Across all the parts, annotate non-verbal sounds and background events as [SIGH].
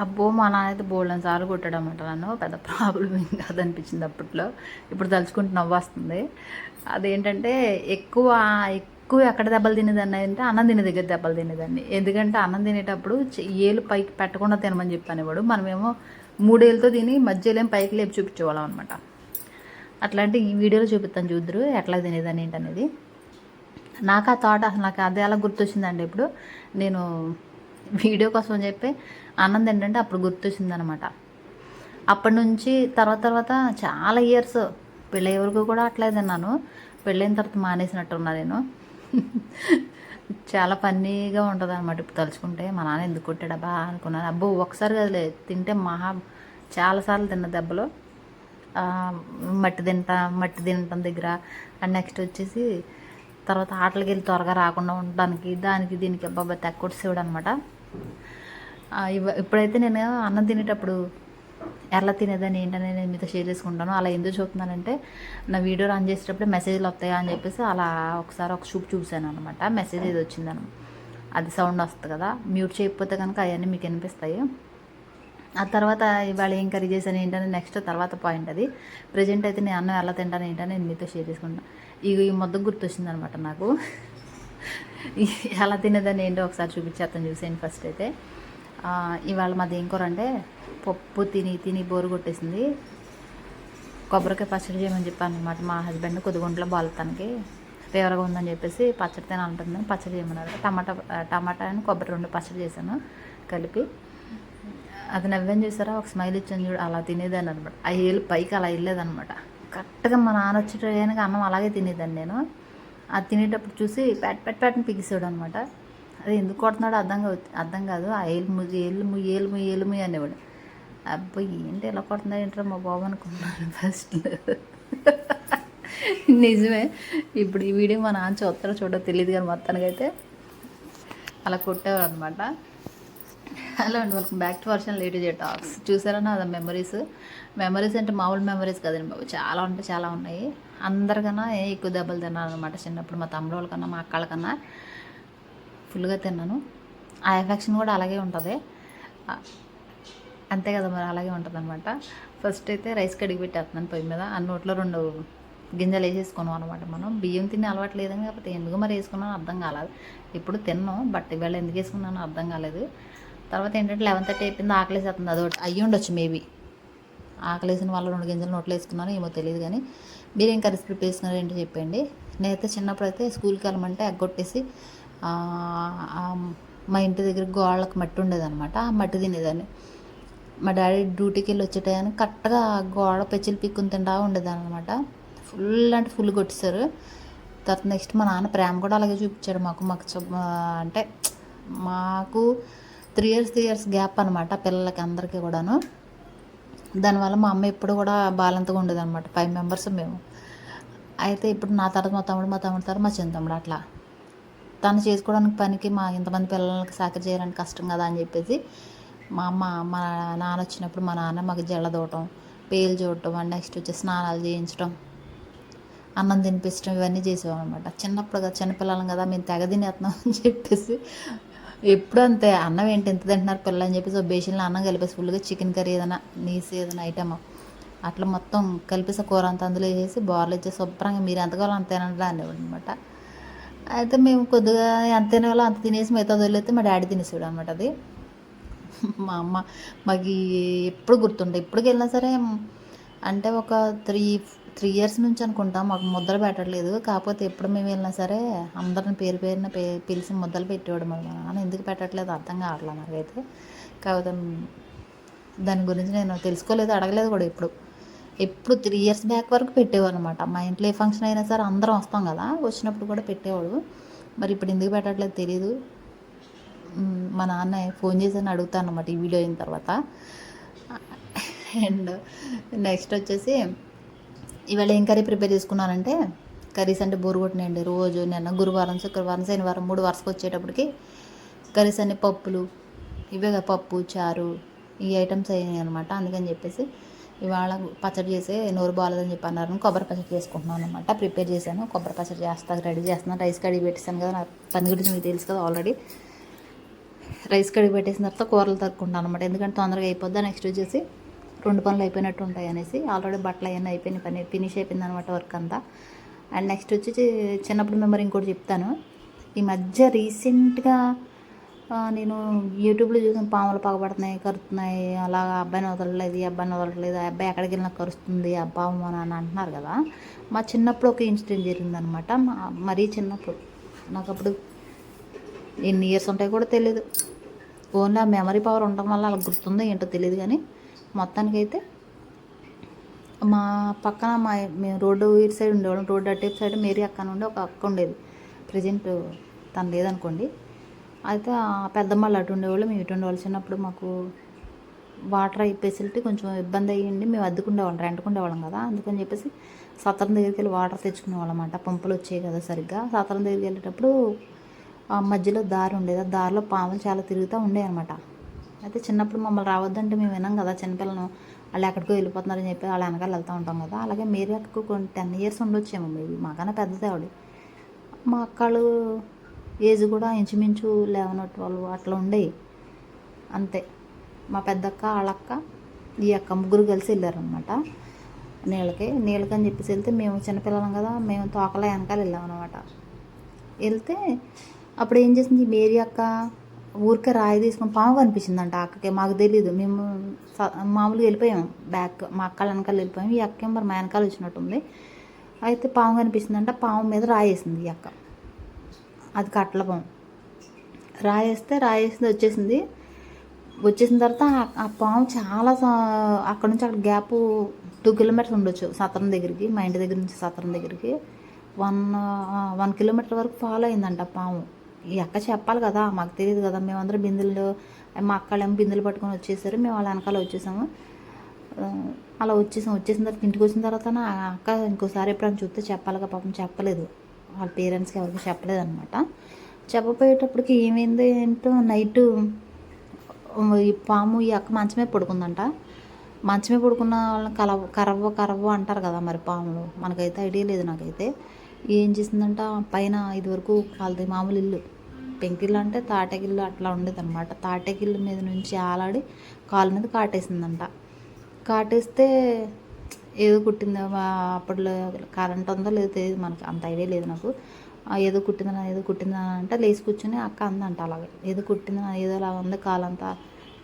అబ్బో మా నాన్న అయితే బోల్డెన్ సార్లు కొట్టాడన్నమాట నన్ను. పెద్ద ప్రాబ్లం ఏం కాదనిపించింది అప్పట్లో. ఇప్పుడు తలుచుకుంటూ నవ్వొస్తుంది అదేంటంటే ఎక్కువ ఎక్కువ ఎక్కడ దెబ్బలు తినేదాన్ని అంటే అన్నం తినే దగ్గర దెబ్బలు తినేదాన్ని. ఎందుకంటే అన్నం తినేటప్పుడు ఏలు పైకి పెట్టకుండా తినమని చెప్పానేవాడు. మనమేమో మూడేళ్ళతో తిని మధ్యలో పైకి లేపి చూపించేవాళ్ళం అనమాట అట్లాంటి ఈ వీడియోలో చూపిస్తాను చూద్దరు ఎట్లా తినేదాన్ని ఏంటనేది. నాకు ఆ థాట్ అసలు నాకు అదే అలా గుర్తొచ్చిందండి ఇప్పుడు నేను వీడియో కోసం చెప్పి ఆనందం ఏంటంటే అప్పుడు గుర్తొచ్చింది అనమాట అప్పటి నుంచి తర్వాత తర్వాత చాలా ఇయర్స్ పెళ్ళయ్యే వరకు కూడా అట్లే తిన్నాను. పెళ్ళైన తర్వాత మానేసినట్టున్నా నేను. చాలా ఫన్నీగా ఉంటుంది అనమాట ఇప్పుడు తలుచుకుంటే. మా నాన్న ఎందుకు కొట్టాడబ్బా అనుకున్నాను. అబ్బో ఒకసారి కదలే తింటే మహా చాలాసార్లు తిన్న దెబ్బలు. మట్టి తింటా మట్టి తినటం దగ్గర. అండ్ నెక్స్ట్ వచ్చేసి తర్వాత ఆటలకి వెళ్ళి త్వరగా రాకుండా ఉండడానికి దానికి దీనికి అబ్బాబా తెక్కొట్టేవాడు అనమాట ఇప్పుడైతే నేను అన్నం తినేటప్పుడు ఎలా తినేదని ఏంటని నేను మీతో షేర్ చేసుకుంటాను. అలా ఎందుకు చూస్తున్నానంటే నా వీడియో రన్ చేసేటప్పుడు మెసేజ్లు వస్తాయా అని చెప్పేసి అలా ఒకసారి ఒక చూపు చూశాను అనమాట మెసేజ్ ఏది వచ్చిందను. అది సౌండ్ వస్తుంది కదా మ్యూట్ చేయకపోతే కనుక అవన్నీ మీకు వినిపిస్తాయి. ఆ తర్వాత ఇవాళ ఏం కర్రీ చేశాను ఏంటని నెక్స్ట్ తర్వాత పాయింట్ అది. ప్రజెంట్ అయితే నేను అన్నం ఎలా తింటాను ఏంటని నేను మీతో షేర్ చేసుకుంటాను. ఇక ఈ మొత్తం గుర్తొచ్చింది అనమాట నాకు. [LAUGHS] ఎలా తినేదని ఏంటో ఒకసారి చూపించేస్తాను చూసేయండి ఫస్ట్ అయితే. ఇవాళ మాది ఏం కూర అంటే పప్పు తిని తిని బోరు కొట్టేసింది. కొబ్బరికాయ పచ్చడి చేయమని చెప్పాను అనమాట మా హస్బెండ్ కొద్దిగుంట్లో బాలతానికి. ఫేవర్గా ఉందని చెప్పేసి పచ్చడి తినాలంటుందని పచ్చడి చేయమన్నారు. టమాటా టమాటా అని కొబ్బరి రెండు పచ్చడి చేశాను కలిపి. అది నవ్వేం చూసారా? ఒక స్మైల్ ఇచ్చాను చూడు అలా తినేదాన్ని అనమాట ఆ ఏళ్ళు పైకి అలా వెళ్ళేదనమాట కరెక్ట్గా మా నాన్న వచ్చే టయానికి అన్నం అలాగే తినేదాన్ని నేను. అది తినేటప్పుడు చూసి పెట్ పెట్ పెట్టని పిగిసాడు అనమాట అది ఎందుకు కొడుతున్నాడో అర్థం అర్థం కాదు. ఆ ఏలు ముయ్యి ఏళ్ళు ముయ్యి ఏలు ముయ్యి ముయ్యి అనేవాడు. అబ్బాయి ఏంటి ఎలా కొడుతున్నాడు ఏంటో మా బాబు అనుకున్నాను ఫస్ట్ నిజమే. ఇప్పుడు ఈ వీడియో మా నాన్న చూస్తారో చూడో తెలియదు కానీ మొత్తానికైతే అలా కొట్టేవారు అనమాట హలో అండి welcome back to Varshan late J talks. చూసారా నా మెమరీస్? మెమరీస్ అంటే మామూలు మెమరీస్ కదండి బాబు. చాలా ఉంటే చాలా ఉన్నాయి. అందరికన్నా ఏ ఎక్కువ దెబ్బలు తిన్నాను అనమాట చిన్నప్పుడు మా తమ్ముడు వాళ్ళకన్నా మా అక్కల కన్నా ఫుల్గా తిన్నాను. ఆ ఎఫెక్షన్ కూడా అలాగే ఉంటుంది. అంతే కదా మరి అలాగే ఉంటుంది అనమాట ఫస్ట్ అయితే రైస్ కడిగి పెట్టేస్తున్నాను పొయ్యి మీద. ఆ నోట్లో రెండు గింజలు వేసేసుకున్నాం అనమాట మనం. బియ్యం తిని అలవాటు లేదని కాకపోతే ఎందుకు మరి వేసుకున్నాను అర్థం కాలేదు. ఇప్పుడు తిన్నాం బట్ ఇవాళ ఎందుకు వేసుకున్నానో అర్థం కాలేదు. తర్వాత ఏంటంటే లెవెన్ థర్టీ అయిపోయింది ఆకలేసేస్తుంది. అదొకటి అయ్యి ఉండొచ్చు మేబీ. ఆకలేసిన వాళ్ళు రెండు గింజలు నోట్లో వేసుకున్నాను ఏమో తెలియదు కానీ మీరు ఏం కర్రీస్ ప్రిపేర్ చేసుకున్నారో చెప్పండి. నేనైతే చిన్నప్పుడు అయితే స్కూల్కి వెళ్ళమంటే ఎగ్గొట్టేసి మా ఇంటి దగ్గర గోళ్ళకి మట్టి ఉండేదన్నమాట. ఆ మట్టి తినేదాన్ని. మా డాడీ డ్యూటీకి వెళ్ళి వచ్చే కరెక్ట్గా గోడ పెచ్చిలు పిక్కుని తింటా ఉండేదాన్ని అనమాట ఫుల్ అంటే ఫుల్ కొట్టేశారు. తర్వాత నెక్స్ట్ మా నాన్న ప్రేమ కూడా అలాగే చూపించాడు మాకు. మాకు చెప్- అంటే మాకు three years three years gap అనమాట పిల్లలకి అందరికీ కూడాను. దానివల్ల మా అమ్మ ఎప్పుడు కూడా బాలెంతగా ఉండేది అనమాట ఫైవ్ మెంబర్స్ మేము. అయితే ఇప్పుడు నా తర్వాత మా తమ్ముడు మా తమ్ముడు తర్వాత మా చిన్న తమ్ముడు అట్లా. తను చేసుకోవడానికి పనికి మా ఇంతమంది పిల్లలకి సహకరి చేయడానికి కష్టం కదా అని చెప్పేసి మా అమ్మ మా నాన్న వచ్చినప్పుడు మా నాన్న మాకు జల్లదూడటం పేలు చూడటం అండ్ నెక్స్ట్ వచ్చి స్నానాలు చేయించడం అన్నం తినిపించడం ఇవన్నీ చేసేవాళ్ళనమాట చిన్నప్పుడు కదా చిన్నపిల్లలం కదా మేము తెగ తినేస్తున్నాం అని చెప్పేసి ఎప్పుడు అంతే అన్నం ఏంటి ఎంత తింటున్నారు పిల్లలు అని చెప్పేసి ఒక బేషన్లో అన్నం కలిపేసి ఫుల్గా చికెన్ కర్రీ ఏదైనా నీసి ఏదైనా ఐటమ్ అట్లా మొత్తం కలిపేసి కూర అంత అందులో వేసేసి బార్లు ఇచ్చేసి శుభ్రంగా మీరు ఎంత కావాలో అంత తినడం అనేవాడు అనమాట అయితే మేము కొద్దిగా ఎంత తినేవాళ్ళం అంత తినేసి మిగతా వదిలేస్తే మా డాడీ తినేసాడు అనమాట అది. మా అమ్మ మాకు ఎప్పుడు గుర్తుండే. ఇప్పటికి వెళ్ళినా సరే అంటే ఒక త్రీ త్రీ ఇయర్స్ నుంచి అనుకుంటా. మాకు ముద్దలు పెట్టట్లేదు. కాకపోతే ఎప్పుడు మేము వెళ్ళినా సరే అందరిని పేరు పేరున పే పిలిచి ముద్దలు పెట్టేవాడు మరి మా నాన్న. ఎందుకు పెట్టట్లేదు? అర్థం కావట్లేదు నాకైతే. కాకపోతే దాని గురించి నేను తెలుసుకోలేదు అడగలేదు కూడా ఇప్పుడు ఎప్పుడు త్రీ ఇయర్స్ బ్యాక్ వరకు పెట్టేవాడు అనమాట మా ఇంట్లో ఏ ఫంక్షన్ అయినా సరే అందరం వస్తాం కదా వచ్చినప్పుడు కూడా పెట్టేవాడు. మరి ఇప్పుడు ఎందుకు పెట్టట్లేదు తెలియదు మా నాన్న ఫోన్ చేసి అని అడుగుతాను అనమాట ఈ వీడియో అయిన తర్వాత. అండ్ నెక్స్ట్ వచ్చేసి ఇవాళ ఏం కర్రీ ప్రిపేర్ చేసుకున్నానంటే కర్రీస్ అంటే బోరు కొట్టినాయండి. రోజు నిన్న గురువారం శుక్రవారం శనివారం మూడు వరుసకు వచ్చేటప్పటికి కర్రీస్ అన్ని పప్పులు ఇవే కదా పప్పు చారు ఈ ఐటమ్స్ అయినాయి అనమాట అందుకని చెప్పేసి ఇవాళ పచ్చడి చేసి నోరు బాగాలేదని చెప్పి అన్నారు. కొబ్బరి పచ్చడి చేసుకుంటున్నాను అనమాట ప్రిపేర్ చేశాను. కొబ్బరి పచ్చడి చేస్తా రెడీ చేస్తున్నాను రైస్ కడిగి పెట్టేసాను కదా నా పని గురించి మీకు తెలుసు కదా ఆల్రెడీ రైస్ కడిగి పెట్టేసిన తర్వాత కూరలు తరుక్కుంటాను అనమాట ఎందుకంటే తొందరగా అయిపోద్దా. నెక్స్ట్ వచ్చేసి రెండు పనులు అయిపోయినట్టు ఉంటాయి అనేసి ఆల్రెడీ బట్టలు అవన్నీ అయిపోయినాయి. పని ఫినిష్ అయిపోయింది అనమాట వర్క్ అంతా. అండ్ నెక్స్ట్ వచ్చేసి చిన్నప్పుడు మెమరీ ఇంకోటి చెప్తాను. ఈ మధ్య రీసెంట్గా నేను యూట్యూబ్లో చూసిన పాములు పగబడుతున్నాయి కరుతున్నాయి అలా అబ్బాయిని వదలలేదు ఈ అబ్బాయిని వదలట్లేదు ఆ అబ్బాయి ఎక్కడికి వెళ్ళినా కరుస్తుంది ఆ పాము అని అని అంటున్నారు కదా. మా చిన్నప్పుడు ఒక ఇన్సిడెంట్ జరిగిందనమాట. మా మరీ చిన్నప్పుడు. నాకు అప్పుడు ఎన్ని ఇయర్స్ ఉంటాయో కూడా తెలియదు ఓన్లీ ఆ మెమరీ పవర్ ఉండడం వల్ల అలా గుర్తుందో ఏంటో తెలియదు కానీ మొత్తానికైతే మా పక్కన మా మేము రోడ్డు ఇటు సైడ్ ఉండేవాళ్ళం. రోడ్డు అటు ఇటు సైడ్ మేరీ అక్క నుండి ఒక అక్క ఉండేది. ప్రజెంట్ తను లేదనుకోండి. అయితే ఆ పెద్దమ్మాళ్ళు అటు ఉండేవాళ్ళు మేము ఇటు ఉండేవాళ్ళు. చిన్నప్పుడు మాకు వాటర్ అయ్యి ఫెసిలిటీ కొంచెం ఇబ్బంది అయ్యింది. మేము అద్దుకుండేవాళ్ళం రెంట్కుండేవాళ్ళం కదా. అందుకని చెప్పేసి సత్రం దగ్గరికి వెళ్ళి వాటర్ తెచ్చుకునేవాళ్ళం అన్నమాట పంపులు వచ్చాయి కదా సరిగ్గా. సత్రం దగ్గరికి వెళ్ళేటప్పుడు ఆ మధ్యలో దారి ఉండేది. ఆ దారిలో పాములు చాలా తిరుగుతూ ఉండేవి అనమాట అయితే చిన్నప్పుడు మమ్మల్ని రావద్దంటే మేము విన్నాం కదా చిన్నపిల్లలను వాళ్ళు ఎక్కడికో వెళ్ళిపోతున్నారని చెప్పి వాళ్ళ వెనకాల వెళ్తూ ఉంటాం కదా. అలాగే మేరీ అక్కకు కొన్ని టెన్ ఇయర్స్ ఉండొచ్చేమో మేబీ. మాకన్నా పెద్దదే ఆవిడ. మా అక్కలు ఏజ్ కూడా ఇంచుమించు లెవెన్ ట్వెల్వ్ అట్లా ఉండేవి అంతే. మా పెద్దక్క వాళ్ళక్క ఈ అక్క ముగ్గురు కలిసి వెళ్ళారనమాట నీళ్ళకి నీళ్ళకి అని చెప్పేసి వెళ్తే మేము చిన్నపిల్లలం కదా మేము తోకల వెనకాల వెళ్ళామన్నమాట. అనమాట వెళ్తే అప్పుడు ఏం చేసింది మేరీ అక్క ఊరికే రాయి తీసుకొని పాము కనిపించిందంట అక్కకి. మాకు తెలియదు మేము మామూలుగా వెళ్ళిపోయాం బ్యాక్ మా అక్కల వెనకాల వెళ్ళిపోయాము ఈ అక్క మరి మా వెనకాల వచ్చినట్టుంది. అయితే పాము కనిపించిందంట పాము మీద రాయేసింది ఈ అక్క. అది కట్ల పాము రాయేస్తే రాయేసింది వచ్చేసింది. వచ్చేసిన తర్వాత ఆ- పాము చాలా అక్కడ నుంచి అక్కడ గ్యాప్ టూ కిలోమీటర్స్ ఉండొచ్చు సత్రం దగ్గరికి మా ఇంటి దగ్గర నుంచి సత్రం దగ్గరికి. వన్ వన్ కిలోమీటర్ వరకు ఫాలో అయిందంట ఆ పాము. ఈ అక్క చెప్పాలి కదా మాకు తెలియదు కదా మేమందరం బిందెలు మా అక్కలేమో బిందెలు పట్టుకొని వచ్చేసారు మేము వాళ్ళ వెనకాల వచ్చేసాము. అలా వచ్చేసాం. వచ్చేసిన తర్వాత ఇంటికి వచ్చిన తర్వాత నా అక్క ఇంకోసారి ఎప్పుడైనా చూస్తే చెప్పాలిగా పాపం చెప్పలేదు. వాళ్ళ పేరెంట్స్కి ఎవరికి చెప్పలేదు అనమాట చెప్పపోయేటప్పటికి ఏమైంది ఏంటో నైట్ ఈ పాము ఈ అక్క మంచమే పడుకుందంట. మంచమే పడుకున్న వాళ్ళని కలవ కరవ్వ కరవ్వ అంటారు కదా మరి పాములు. మనకైతే ఐడియా లేదు నాకైతే. ఏం చేసిందంట? పైన ఇది వరకు వాళ్ళది మామూలు ఇల్లు. పెంకిల్లు అంటే తాటకిల్లు అట్లా ఉండేదన్నమాట. తాటకిల్లు మీద నుంచి ఆలాడి కాలు మీద కాటేసిందంట. కాటేస్తే ఏదో కుట్టిందా అప్పట్లో కరెంట్ ఉందో లేదో తెలియదు మనకి అంత ఐడియా లేదు నాకు. ఏదో కుట్టిందా ఏదో కుట్టిందా అంటే లేచి కూర్చొని అక్క అందంట అలాగే. ఏదో కుట్టిందా ఏదో అలా ఉంది కాలంతా.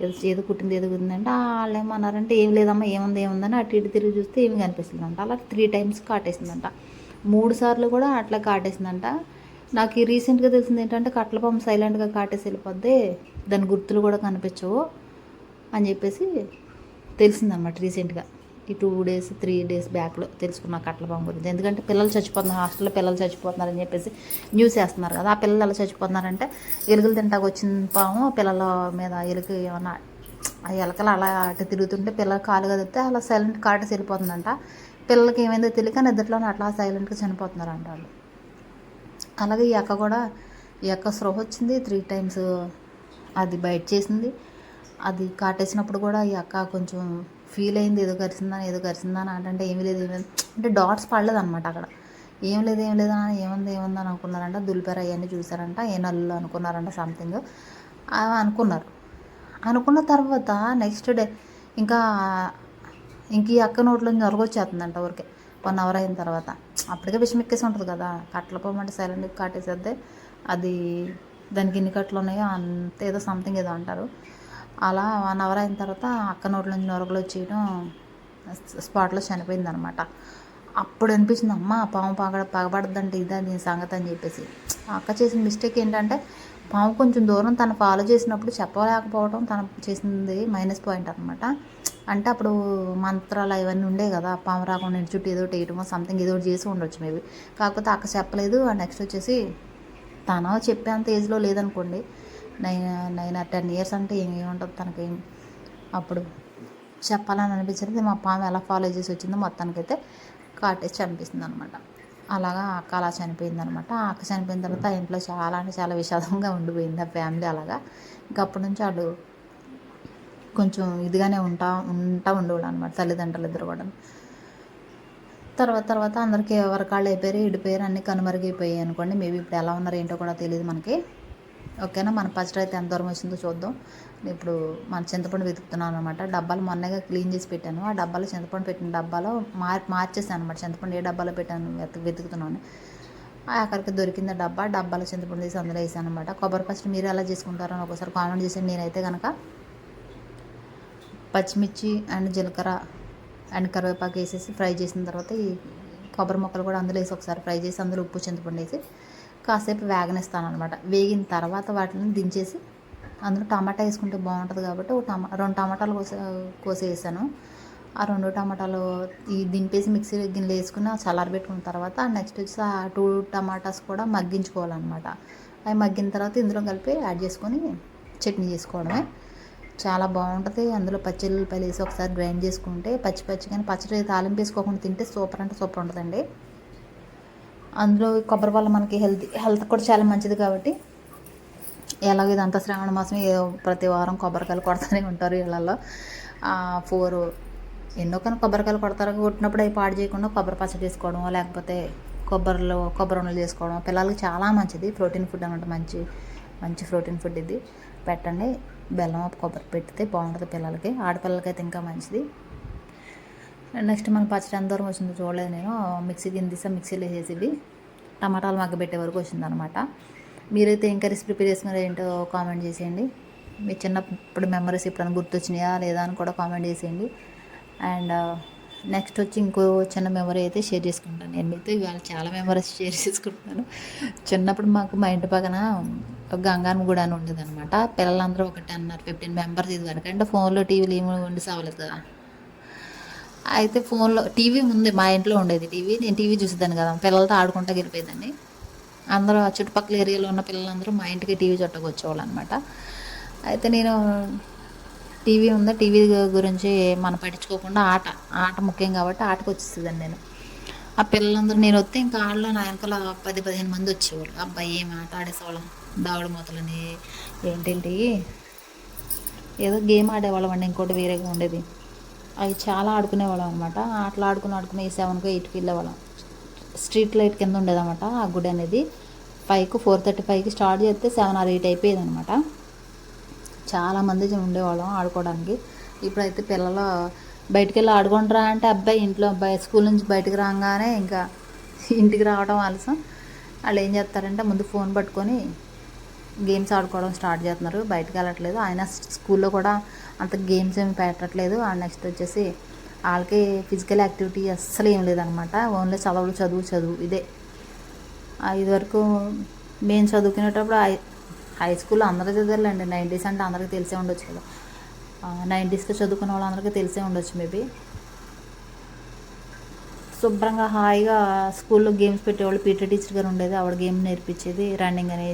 ఏదో ఏదో కుట్టింది ఏదో కుట్టిందంటే వాళ్ళు ఏమన్నారంటే ఏం లేదమ్మా ఏముంది ఏముందని అటు ఇటు తిరిగి చూస్తే ఏమి కనిపిస్తుందంట. అలా త్రీ టైమ్స్ కాటేసిందంట. మూడు సార్లు కూడా అట్లా కాటేసిందంట. నాకు ఈ రీసెంట్గా తెలిసింది ఏంటంటే కట్ల పాము సైలెంట్గా కాటేసి వెళ్ళిపోద్ది దాని గుర్తులు కూడా కనిపించవు అని చెప్పేసి తెలిసిందన్నమాట రీసెంట్గా ఈ టూ డేస్ త్రీ డేస్ బ్యాక్లో తెలుసుకున్న కట్ల పాము గురించి. ఎందుకంటే పిల్లలు చచ్చిపోతున్నారు హాస్టల్లో పిల్లలు చచ్చిపోతున్నారు అని చెప్పేసి న్యూస్ వేస్తున్నారు కదా. ఆ పిల్లలు ఎలా చచ్చిపోతున్నారంటే ఎలుకలు తింటాకు వచ్చిన పాము పిల్లల మీద ఎలుక ఏమన్నా ఆ ఎలకలు అలా అటు తిరుగుతుంటే పిల్లలు కాలు కదితే అలా సైలెంట్ కాటేసి వెళ్ళిపోతుందంట పిల్లలకి ఏమైందో తెలియక నిద్రలోనే అట్లా సైలెంట్గా చనిపోతున్నారంట వాళ్ళు. అలాగే ఈ అక్క కూడా ఈ అక్క స్రోహ వచ్చింది త్రీ టైమ్స్. అది బయట చేసింది. అది కాటేసినప్పుడు కూడా ఈ అక్క కొంచెం ఫీల్ అయింది ఏదో కరిసిందని ఏదో కరిసిందని అంటే ఏమీ లేదు ఏమీ అంటే డాట్స్ పడలేదు అనమాట అక్కడ. ఏం లేదు ఏం లేదు అని ఏముంది ఏముంది అని అనుకున్నారంట. దులిపారు అవన్నీ చూసారంట ఏ నల్లు అనుకున్నారంట సంథింగ్ అనుకున్నారు. అనుకున్న తర్వాత నెక్స్ట్ డే ఇంకా ఇంక ఈ అక్క నోట్లో నుంచి నొరగొచ్చేస్తుందంట ఊరికే. వన్ అవర్ అయిన తర్వాత. అప్పటికే విషమెక్కేసి ఉంటుంది కదా. కట్టలు పోమంటే సైలెంట్గా కాటేసేద్దే అది దానికి ఎన్ని కట్టలు ఉన్నాయో అంత ఏదో సంథింగ్ ఏదో అంటారు. అలా వన్ అవర్ అయిన తర్వాత అక్క నోట్ల నుంచి నొరకలు వచ్చేయడం స్పాట్లో చనిపోయింది అనమాట అప్పుడు అనిపించింది అమ్మ పాము పగ పగబడద్దంటే ఇదా దీని సంగతి అని చెప్పేసి. అక్క చేసిన మిస్టేక్ ఏంటంటే పాము కొంచెం దూరం తను ఫాలో చేసినప్పుడు చెప్పలేకపోవడం తను చేసింది మైనస్ పాయింట్ అనమాట. అంటే అప్పుడు మంత్రాలు అవన్నీ ఉండే కదా పాము రాకుండా ఇంటి చుట్టూ ఏదో ఒకటి వేయటమో సంథింగ్ ఏదో ఒకటి చేసి ఉండొచ్చు మేబీ కాకపోతే అక్క చెప్పలేదు నెక్స్ట్ వచ్చేసి తను చెప్పేంత ఏజ్లో లేదనుకోండి nine nine or ten years అంటే ఏమి ఉంటుంది తనకేం? అప్పుడు చెప్పాలని అనిపించింది. మా పాము ఎలా ఫాలో చేసి వచ్చిందో మొత్తానికైతే కాటేసి చనిపిస్తుంది అనమాట అలాగా అక్క అలా చనిపోయింది అనమాట అక్క చనిపోయిన తర్వాత ఆ ఇంట్లో చాలా అంటే చాలా విషాదంగా ఉండిపోయింది ఆ ఫ్యామిలీ అలాగా. ఇంకా అప్పటి నుంచి వాళ్ళు కొంచెం ఇదిగానే ఉంటా ఉంటా ఉండేవాడు అనమాట తల్లిదండ్రులు ఇద్దరు కూడా. తర్వాత తర్వాత అందరికీ ఎవరి కాళ్ళు అయిపోయారు ఇడిపోయారు అన్నీ కనుమరుగైపోయాయి అనుకోండి. మేబీ ఇప్పుడు ఎలా ఉన్నారో ఏంటో కూడా తెలియదు మనకి. ఓకేనా? మన పచ్చడి అయితే ఎంత దూరం వచ్చిందో చూద్దాం. ఇప్పుడు మన చింతపండు వెతుకుతున్నాను అనమాట డబ్బాలు మొన్నగా క్లీన్ చేసి పెట్టాను. ఆ డబ్బాలో చింతపండు పెట్టిన డబ్బాలో మార్ మార్చేసాను అనమాట చింతపండు ఏ డబ్బాలో పెట్టాను వెతుకుతున్నాను. అక్కడికి దొరికింది డబ్బా. డబ్బాలో చింతపండు తీసి అందులో వేసాను అనమాట కొబ్బరి పచ్చడి మీరు ఎలా చేసుకుంటారో ఒకసారి కామెంట్ చేసి నేనైతే కనుక పచ్చిమిర్చి అండ్ జీలకర్ర అండ్ కరివేపాకు వేసేసి ఫ్రై చేసిన తర్వాత ఈ కొబ్బరి మొక్కలు కూడా అందులో వేసి ఒకసారి ఫ్రై చేసి అందులో ఉప్పు చింతపండు వేసి కాసేపు వేగనిస్తాను అనమాట వేగిన తర్వాత వాటిని దించేసి అందులో టమాటా వేసుకుంటే బాగుంటుంది కాబట్టి ఒక టమా రెండు టమాటాలు కోసే కోసేసాను. ఆ రెండు టమాటాలు ఈ దింపేసి మిక్సీ గిన్నెలు వేసుకుని చల్లారబెట్టుకున్న తర్వాత నెక్స్ట్ వచ్చి ఆ టూ టమాటాస్ కూడా మగ్గించుకోవాలన్నమాట. అవి మగ్గిన తర్వాత ఇందులో కలిపి యాడ్ చేసుకొని చట్నీ చేసుకోవడమే. చాలా బాగుంటుంది. అందులో పచ్చి వేసి ఒకసారి గ్రైండ్ చేసుకుంటే పచ్చి పచ్చి కానీ పచ్చడి తాలింపు వేసుకోకుండా తింటే సూపర్ అంటే సూపర్ ఉంటుందండి. అందులో కొబ్బరి వల్ల మనకి హెల్త్ హెల్త్ కూడా చాలా మంచిది కాబట్టి ఎలాగో ఇదంతా శ్రావణ మాసం ఏదో ప్రతి వారం కొబ్బరికాయలు కొడతానే ఉంటారు ఇళ్ళల్లో ఫోర్ ఎన్నో కానీ కొబ్బరికాయలు కొడతారు. కొట్టినప్పుడు అవి పాడు చేయకుండా కొబ్బరి పచ్చడి చేసుకోవడం లేకపోతే కొబ్బరిలో కొబ్బరి ఉండలు చేసుకోవడం. పిల్లలకి చాలా మంచిది. ప్రోటీన్ ఫుడ్ అనమాట మంచి మంచి ప్రోటీన్ ఫుడ్ ఇది. పెట్టండి. బెల్లం కొబ్బరి పెడితే బాగుంటుంది పిల్లలకి. ఆడపిల్లలకి అయితే ఇంకా మంచిది. నెక్స్ట్ మన పచ్చడి ఎంత దూరం వచ్చిందో చూడలేదు నేను. మిక్సీ కింద తీసా మిక్సీలో వేసేసి టమాటాలు మగ్గబెట్టే వరకు వచ్చిందనమాట. మీరైతే ఏం కర్రీస్ ప్రిపేర్ చేసుకున్నారో ఏంటో కామెంట్ చేసేయండి. మీ చిన్నప్పుడు మెమరీస్ ఎప్పుడైనా గుర్తొచ్చినాయా లేదా అని కూడా కామెంట్ చేసేయండి. అండ్ నెక్స్ట్ వచ్చి ఇంకో చిన్న మెమరీ అయితే షేర్ చేసుకుంటాను. నేనైతే ఇవాళ చాలా మెమరీస్ షేర్ చేసుకుంటున్నాను. చిన్నప్పుడు మాకు మా ఇంటి పక్కన ఒక గంగారం గుడి అని ఉండేది అనమాట పిల్లలందరూ ఒకటి అన్నారు ఫిఫ్టీన్ మెంబర్స్ ఇది వరకు అంటే ఫోన్లో టీవీలు ఏమి ఉండి సావలేదు? కదా అయితే ఫోన్లో టీవీ ఉంది మా ఇంట్లో ఉండేది టీవీ. నేను టీవీ చూసేదాన్ని కదా పిల్లలతో ఆడుకుంటా గెలిపోయేదాన్ని అందరూ ఆ చుట్టుపక్కల ఏరియాలో ఉన్న పిల్లలందరూ మా ఇంటికి టీవీ చుట్టకు వచ్చేవాళ్ళు అనమాట అయితే నేను టీవీ ఉందా టీవీ గురించి మనం పట్టించుకోకుండా ఆట ఆట ముఖ్యం కాబట్టి ఆటకు వచ్చేస్తుందండి నేను. ఆ పిల్లలందరూ నేను వస్తే ఇంకా ఆడలో నా వెనకాల పది పదిహేను మంది వచ్చేవాళ్ళు. అబ్బాయి ఏం ఆట ఆడేసేవాళ్ళం దావుడు మూతలని ఏంటేంటి ఏదో గేమ్ ఆడేవాళ్ళం అండి ఇంకోటి వేరేగా ఉండేది. అవి చాలా ఆడుకునేవాళ్ళం అనమాట ఆటలు ఆడుకుని ఆడుకుని సెవెన్కో ఎయిట్కి వెళ్ళేవాళ్ళం స్ట్రీట్ లైట్ కింద ఉండేదన్నమాట ఆ గుడి అనేది. ఫైవ్కి ఫోర్ థర్టీ ఫైవ్కి స్టార్ట్ చేస్తే సెవెన్ ఆర్ ఎయిట్ అయిపోయేది అనమాట చాలామంది ఉండేవాళ్ళం ఆడుకోవడానికి. ఇప్పుడైతే పిల్లలు బయటికి వెళ్ళి ఆడుకుంటారా అంటే అబ్బాయి ఇంట్లో అబ్బాయి స్కూల్ నుంచి బయటకు రాగానే ఇంకా ఇంటికి రావడం ఆలస్యం. వాళ్ళు ఏం చేస్తారంటే ముందు ఫోన్ పట్టుకొని గేమ్స్ ఆడుకోవడం స్టార్ట్ చేస్తున్నారు. బయటకు వెళ్ళట్లేదు. ఆయన స్కూల్లో కూడా అంత గేమ్స్ ఏమి పెట్టట్లేదు. అండ్ నెక్స్ట్ వచ్చేసి వాళ్ళకి ఫిజికల్ యాక్టివిటీ అస్సలు ఏం లేదనమాట. ఓన్లీ చదువులు చదువు చదువు ఇదే. ఇది వరకు మేము చదువుకునేటప్పుడు హై హై స్కూల్లో అందరూ చదివారులేండి. నైంటీస్ అంటే అందరికీ తెలిసే ఉండొచ్చు కదా. నైంటీస్లో చదువుకున్న వాళ్ళందరికీ తెలిసే ఉండొచ్చు మేబీ శుభ్రంగా హాయిగా స్కూల్లో గేమ్స్ పెట్టేవాళ్ళు. పీటీ టీచర్ గారు ఉండేది. ఆవిడ గేమ్ నేర్పించేది. రన్నింగ్ అని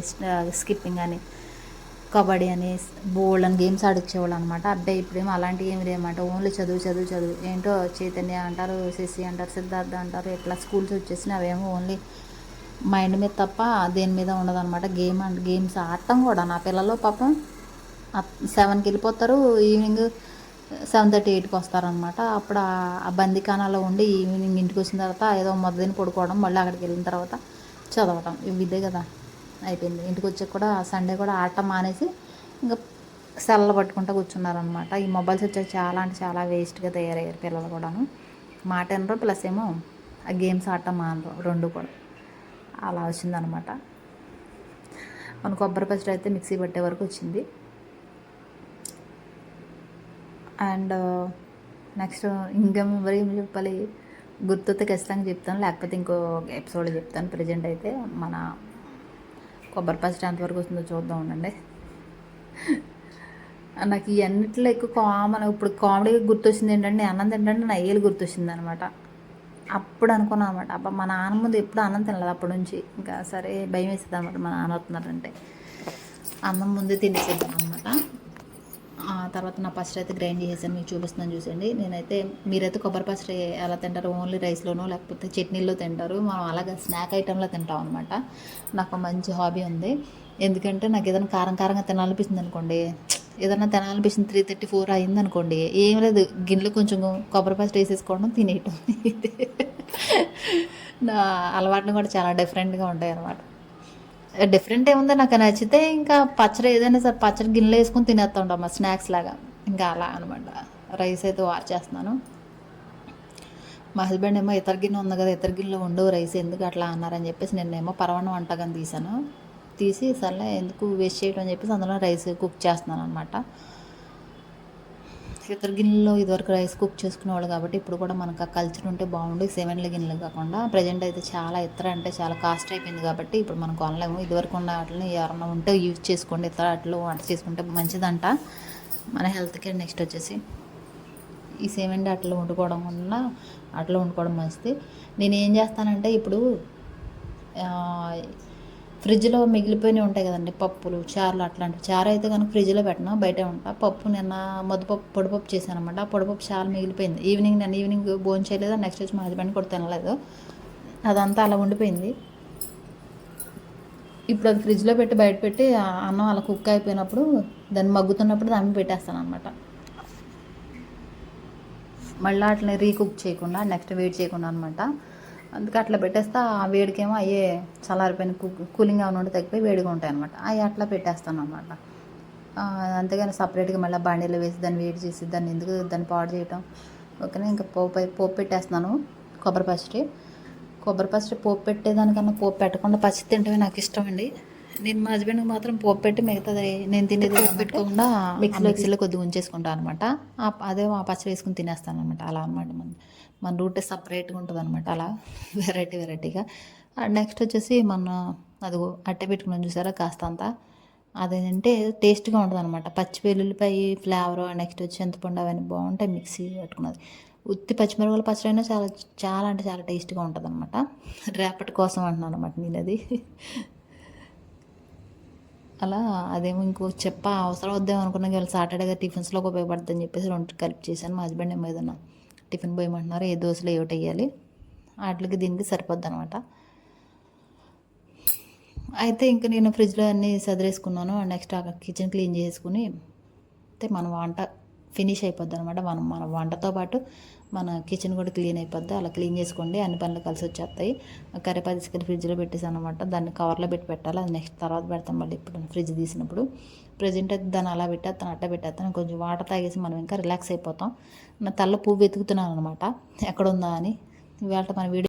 స్కిప్పింగ్ అని. కబడ్డీ అని బోల్డ్ అని గేమ్స్ ఆడిచ్చేవాళ్ళు అనమాట అబ్బాయి ఇప్పుడేమో అలాంటివి ఏమి లేమాట ఓన్లీ చదువు చదువు చదువు. ఏంటో చైతన్య అంటారు శశి అంటారు సిద్ధార్థ అంటారు ఇట్లా స్కూల్స్ వచ్చేసినాయి అవేమో ఓన్లీ మైండ్ మీద తప్ప దేని మీద ఉండదన్నమాట. గేమ్ అండ్ గేమ్స్ ఆడటం కూడా. నా పిల్లలు పాపం సెవెన్కి వెళ్ళిపోతారు ఈవినింగ్ సెవెన్ థర్టీ ఎయిట్కి వస్తారనమాట అప్పుడు ఆ బందికానాలో ఉండి ఈవినింగ్ ఇంటికి వచ్చిన తర్వాత ఏదో మొదటిని పడుకోవడం మళ్ళీ అక్కడికి వెళ్ళిన తర్వాత చదవటం. ఇదే కదా. అయిపోయింది. ఇంటికి వచ్చాక కూడా సండే కూడా ఆట మానేసి ఇంకా సెల్ల పట్టుకుంటూ కూర్చున్నారనమాట ఈ మొబైల్స్ వచ్చాక చాలా అంటే చాలా వేస్ట్గా తయారయ్యారు పిల్లలు కూడాను. మాట అనరు ప్లస్ ఏమో ఆ గేమ్స్ ఆడటం మానరు రెండు కూడా. అలా వచ్చిందనమాట మన కొబ్బరి పచ్చడి అయితే మిక్సీ పట్టే వరకు వచ్చింది. అండ్ నెక్స్ట్ ఇంకా మరి ఏం చెప్పాలి? గుర్తొస్తే ఖచ్చితంగా చెప్తాను. లేకపోతే ఇంకో ఎపిసోడ్ చెప్తాను. ప్రజెంట్ అయితే మన కొబ్బరి పచ్చడి ఎంతవరకు వస్తుందో చూద్దాం ఉండండి. నాకు ఇవన్నిట్లో ఎక్కువ కామన్ ఇప్పుడు కామెడీగా గుర్తొచ్చింది ఏంటంటే అన్నం తింటే నా ఏళ్ళు గుర్తొచ్చింది అనమాట అప్పుడు అనుకున్నాను అనమాట అబ్బా మా నాన్న ముందు ఎప్పుడు అన్నం తినలేదు అప్పటి నుంచి. ఇంకా సరే భయం వేసేది అనమాట మా నాన్న వస్తున్నారంటే. అన్నం ముందే తినేసేద్దాం అనమాట తర్వాత నా పచ్చడి అయితే గ్రైండ్ చేసాను మీకు చూపిస్తున్నాను చూసండి నేనైతే మీరైతే కొబ్బరి పచ్చడి ఎలా తింటారు? ఓన్లీ రైస్లోనో లేకపోతే చట్నీలో తింటారు? మనం అలాగే స్నాక్ ఐటెంలో తింటాం అనమాట నాకు మంచి హాబీ ఉంది. ఎందుకంటే నాకు ఏదైనా కారం కారంగా తినాలనిపిస్తుంది అనుకోండి ఏదైనా తినాలనిపిస్తుంది త్రీ థర్టీ ఫోర్ అయింది అనుకోండి ఏం లేదు. గిన్నెలో కొంచెం కొబ్బరి పచ్చడి వేసేసుకోవడం తినేయటం. [LAUGHS] నా అలవాట్లు కూడా చాలా డిఫరెంట్గా ఉంటాయి అన్నమాట డిఫరెంట్ ఏముంది నాకు నచ్చితే ఇంకా పచ్చడి ఏదైనా సరే పచ్చడి గిన్నెలో వేసుకొని తినేస్తూ ఉంటాం మా స్నాక్స్ లాగా. ఇంకా అలా అనమాట రైస్ అయితే వార్ చేస్తున్నాను. మా హస్బెండ్ ఏమో ఇతర గిన్నె ఉంది కదా ఇతర గిన్నెలో ఉండవు రైస్ ఎందుకు అట్లా అన్నారని చెప్పేసి నేనేమో పరవాన వంటకం తీసాను తీసి సర్లే ఎందుకు వేస్ట్ చేయడం అని చెప్పేసి అందులో రైస్ కుక్ చేస్తున్నాను అనమాట ఇతర గిన్నెలో ఇదివరకు రైస్ కుక్ చేసుకునేవాళ్ళు కాబట్టి ఇప్పుడు కూడా మనకు ఆ కల్చర్ ఉంటే బాగుండు. సెవెన్ల గిన్నెలు కాకుండా ప్రజెంట్ అయితే చాలా ఇతర అంటే చాలా కాస్ట్ అయిపోయింది కాబట్టి ఇప్పుడు మనం కొనలేము ఇదివరకు ఉన్న వాటిని ఎవరన్నా ఉంటే యూజ్ చేసుకోండి. ఇతర వాటిలో వంట చేసుకుంటే మంచిదంట. మన హెల్త్కి నెక్స్ట్ వచ్చేసి ఈ సెవెన్ అట్లా వండుకోవడం వల్ల అట్లా వండుకోవడం మంచిది. నేను ఏం చేస్తానంటే ఇప్పుడు ఫ్రిడ్జ్లో మిగిలిపోయినవి ఉంటాయి కదండి పప్పులు చారులు అట్లాంటివి. చారు అయితే కనుక ఫ్రిడ్జ్లో పెట్టను బయటే ఉంటా. పప్పు నిన్న మొదపప్పు పొడిపప్పు చేశాను అనమాట ఆ పొడిపప్పు చాలా మిగిలిపోయింది. ఈవినింగ్ నేను ఈవినింగ్ భోజనం చేయలేదు నెక్స్ట్ వచ్చి మా హస్బెండ్ కూడా తినలేదు. అదంతా అలా ఉండిపోయింది. ఇప్పుడు అది ఫ్రిడ్జ్లో పెట్టి బయట పెట్టి అన్నం అలా కుక్ అయిపోయినప్పుడు దాన్ని మగ్గుతున్నప్పుడు దాన్ని పెట్టేస్తాను అనమాట మళ్ళీ అట్లా రీకుక్ చేయకుండా నెక్స్ట్ వెయిట్ చేయకుండా అనమాట అందుకే అట్లా పెట్టేస్తే ఆ వేడికేమో అయ్యే చల్లారిపోయిన కూలింగ్గా కూలింగ్ తగ్గిపోయి వేడిగా ఉంటాయి అనమాట అవి అట్లా పెట్టేస్తాను అనమాట అంతేగాని సపరేట్గా మళ్ళీ బాండీలో వేసి దాన్ని వేడి చేసి దాన్ని ఎందుకు దాన్ని పాడు చేయటం? ఓకేనా ఇంకా పోపు పోపు పెట్టేస్తున్నాను కొబ్బరి పచ్చడి. కొబ్బరి పచ్చడి పోపు పెట్టేదానికన్నా పోపు పెట్టకుండా పచ్చడి తింటమే నాకు ఇష్టం అండి నేను మా హస్బెండ్కి మాత్రం పోపు పెట్టి మిగతాది నేను తినేది పెట్టుకోకుండా మిక్సీలో మిక్సీలో కొద్దిగా ఉంచేసుకుంటాను అనమాట అదే ఆ పచ్చడి వేసుకుని తినేస్తాను అనమాట అలా అనమాట మన మన రూట్ సపరేట్గా ఉంటుంది అనమాట అలా వెరైటీ వెరైటీగా నెక్స్ట్ వచ్చేసి మన అది అట్టె పెట్టుకున్నాం చూసారా కాస్త అంతా అదేంటంటే టేస్ట్గా ఉంటుంది అనమాట పచ్చి వెల్లుల్లిపాయ ఫ్లేవర్ నెక్స్ట్ వచ్చి చింతపండు అవన్నీ బాగుంటాయి మిక్సీ పెట్టుకున్నది. ఉత్తి పచ్చిమిరపకాయల పచ్చడి అయినా చాలా చాలా అంటే చాలా టేస్ట్గా ఉంటుంది అనమాట రేపటి కోసం అంటున్నాను అనమాట నేను అది అలా అదేమో ఇంకో చెప్ప అవసరం వద్దేమో అనుకున్నా ఇవాళ సాటర్డేగా టిఫిన్స్లోకి ఉపయోగపడుతుందని చెప్పేసి రెండు కలిపి చేశాను. మా హస్బెండ్ ఏమో ఏదన్నా టిఫిన్ పోయమంటున్నారు ఏ దోశలు ఏమిటి వేయాలి. వాటికి దీనికి సరిపోద్ది అనమాట అయితే ఇంకా నేను ఫ్రిడ్జ్లో అన్నీ సదిరేసుకున్నాను. నెక్స్ట్ కిచెన్ క్లీన్ చేసుకుని అయితే మన వంట ఫినిష్ అయిపోద్ది అనమాట మనం మన వంటతో పాటు మన కిచెన్ కూడా క్లీన్ అయిపోద్ది. అలా క్లీన్ చేసుకోండి. అన్ని పనులు కలిసి వచ్చేస్తాయి. కరివేపాకు తీసుకెళ్ళి ఫ్రిడ్జ్లో పెట్టేసాను అనమాట దాన్ని కవర్లో పెట్టి పెట్టాలి. అది నెక్స్ట్ తర్వాత పెడతాం మళ్ళీ ఇప్పుడు ఫ్రిడ్జ్ తీసినప్పుడు. ప్రజెంట్ అయితే దాన్ని అలా పెట్టేస్తాను అట్ట పెట్టేస్తాను. కొంచెం వాటర్ తాగేసి మనం ఇంకా రిలాక్స్ అయిపోతాం. నా తల్ల పువ్వు వెతుకుతున్నాను అనమాట ఎక్కడ ఉందా అని. ఇవాళ మన వీడియో